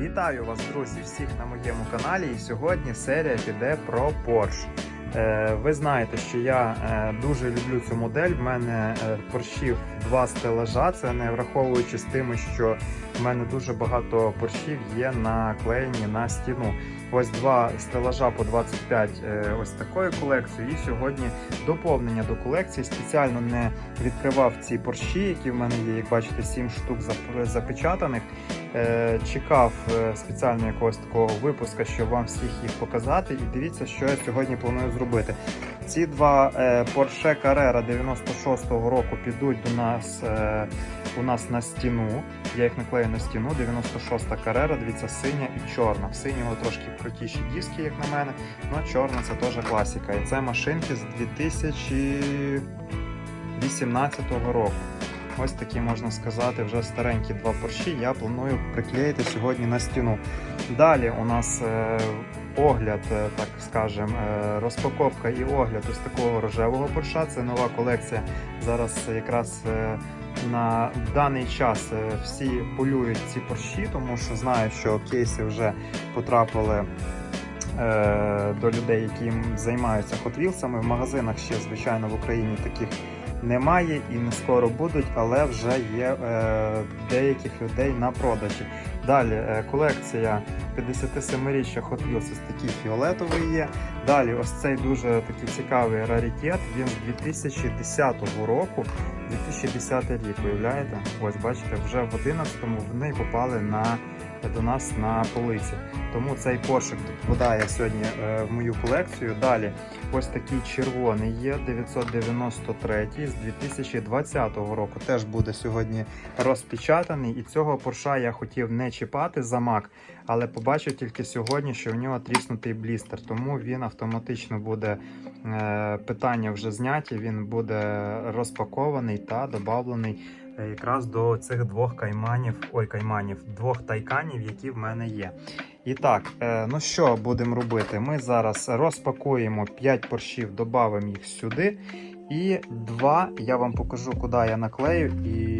Вітаю вас, друзі, всіх на моєму каналі. І сьогодні серія піде про Porsche. Е, ви знаєте, що я е, дуже люблю цю модель. В мене е, поршів два стелажа. Це не враховуючи з тими, що в мене дуже багато поршів є наклеєні на стіну. Ось два стелажа по 25 е, ось такої колекції. І сьогодні доповнення до колекції. Спеціально не відкривав ці порші, які в мене є, як бачите, 7 штук запечатаних. Е, Чекав е, спеціально якогось такого випуска, щоб вам всіх їх показати. І дивіться, що я сьогодні планую зробити. Ці два е, Porsche Carrera 96-го року підуть до нас е, у нас на стіну. Я їх наклею на стіну. 96-та Carrera, дивіться, синя і чорна. В синього трошки крутіші диски, як на мене. Ну чорна це теж класика. І це машинки з 2018 року. Ось такі можна сказати, вже старенькі два порші. Я планую приклеїти сьогодні на стіну. Далі у нас е, огляд, е, так скажем, е, розпаковка і огляд ось такого рожевого порша. Це нова колекція. Зараз якраз е, на даний час всі полюють ці порші, тому що знають, що кейси вже потрапили. До людей, які займаються Wheels'ами. В магазинах ще, звичайно, в Україні таких немає і не скоро будуть, але вже є деяких людей на продажі. Далі колекція 57-річчя Hot Wheels ось такий фіолетовий є. Далі ось цей дуже такий цікавий раритет. Він з 2010 року. 2010 рік, уявляєте? Ось бачите, вже в 11-му вони попали на, до нас на полиці. Тому цей пошик попадає сьогодні е, в мою колекцію. Далі ось такий червоний є 993 з 2020 року. Теж буде сьогодні розпечатаний. І цього порша я хотів не чіпати замок, але побачив тільки сьогодні, що в нього тріснутий блістер. Тому він автоматично буде е, питання вже зняті. Він буде розпакований та додавлений е, якраз до цих двох кайманів, ой, кайманів, двох тайканів, які в мене є. І так, е, ну що будемо робити? Ми зараз розпакуємо 5 поршів, додамо їх сюди. І два я вам покажу, куди я наклею і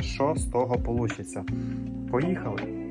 що з того вийде. Поїхали!